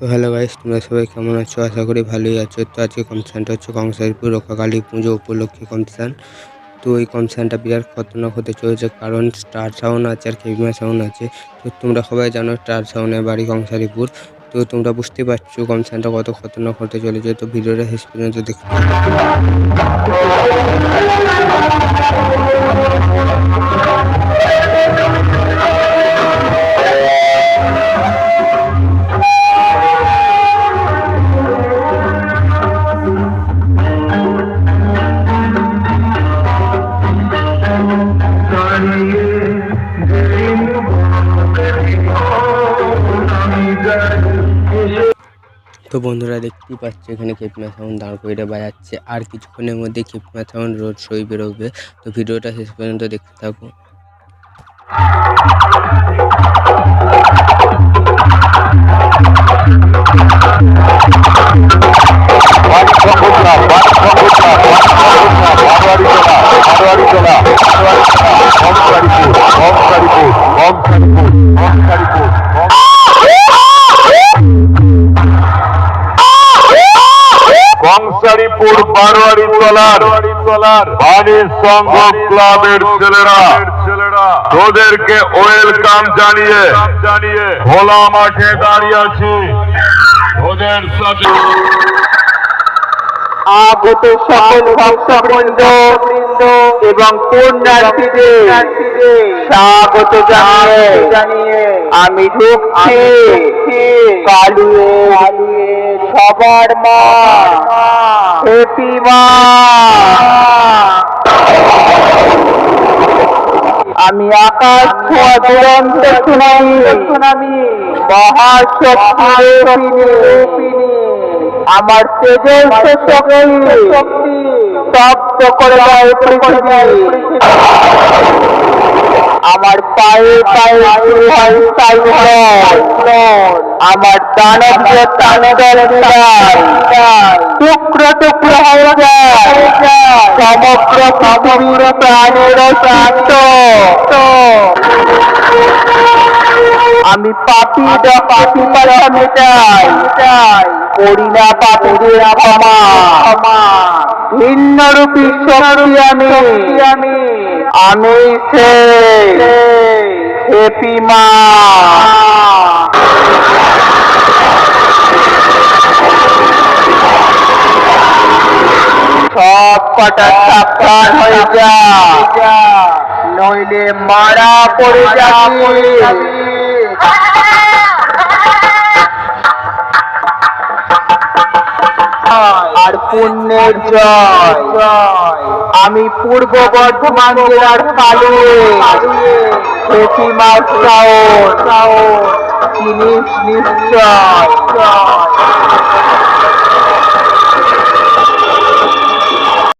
তো hello guys, তোমরা সবাই কেমন আছো? আশা করি ভালোই আছো। তো আজকে কম্পিটিশানটা হচ্ছে কংসাইপুর রক্ষাকালী পুজো উপলক্ষে কম্পিটিশান তো এই কম্পিটিশানটা বিরাট খতরনাক হতে চলেছে কারণ স্টার সাউন্ড আছে আর কেভিমা সাউন্ড আছে। তো তোমরা সবাই জানো স্টার সাউন্ডের বাড়ি কংসারিপুর তো তোমরা বুঝতে পারছ কম্পিটিশানটা কত খতরনাক হতে চলেছে। তো ভিডিওটা শেষ পর্যন্ত দেখতে তো বন্ধুরা দেখতেই পাচ্ছে, এখানে খেপনা সাউন্ড দাঁড় করে বাজাচ্ছে। আর কিছুক্ষণের মধ্যে খেপনা সাউন্ড রোড শোই বেরোবে। তো ভিডিওটা শেষ পর্যন্ত দেখতে থাকো। সংগঠনা বাড়ি সংগঠনা কংসারিপুর বারোয়ারি তলার বাণী সংঘ ক্লাবের ছেলেরা তোদেরকে ওয়েলকাম জানিয়ে জানিয়ে খোলা মাঠে দাঁড়িয়ে আছি। ওদের সাথে আগত সকল ভক্তবৃন্দ এবং পুণ্যার্থীদের স্বাগত জানিয়ে আমি ঢুকছি। কালুয়ে। সবার মা। হেপি মা। আমি আকাশ ছোঁয়া দুরন্ত সুনামি। সুনামি মহাশক্তি আমার তেজস্ব শক্তি শব্দ করে দেয় পৃথিবী। আমার পায়ে পায়ে হয়। সাইক্লোন আমার দানব তাণ্ডব চালায় টুকরো টুকরো হয়ে যায়। সমগ্র পৃথিবীর প্রাণের শান্ত। আমি পাপি পাপি পালা মেটাই করি না পাপিদের ক্ষমা। ভিন্ন রূপী শক্তি আমি। আমি আমি সে হেপি মা সব কটা সাবধান হয়ে যা। নইলে মারা পড়ে যাবি। আর পুণ্যের জয়। আমি পূর্ব বর্ধমান জেলার কালুয়ে। প্রতিমা সাউন নিশ্চয়।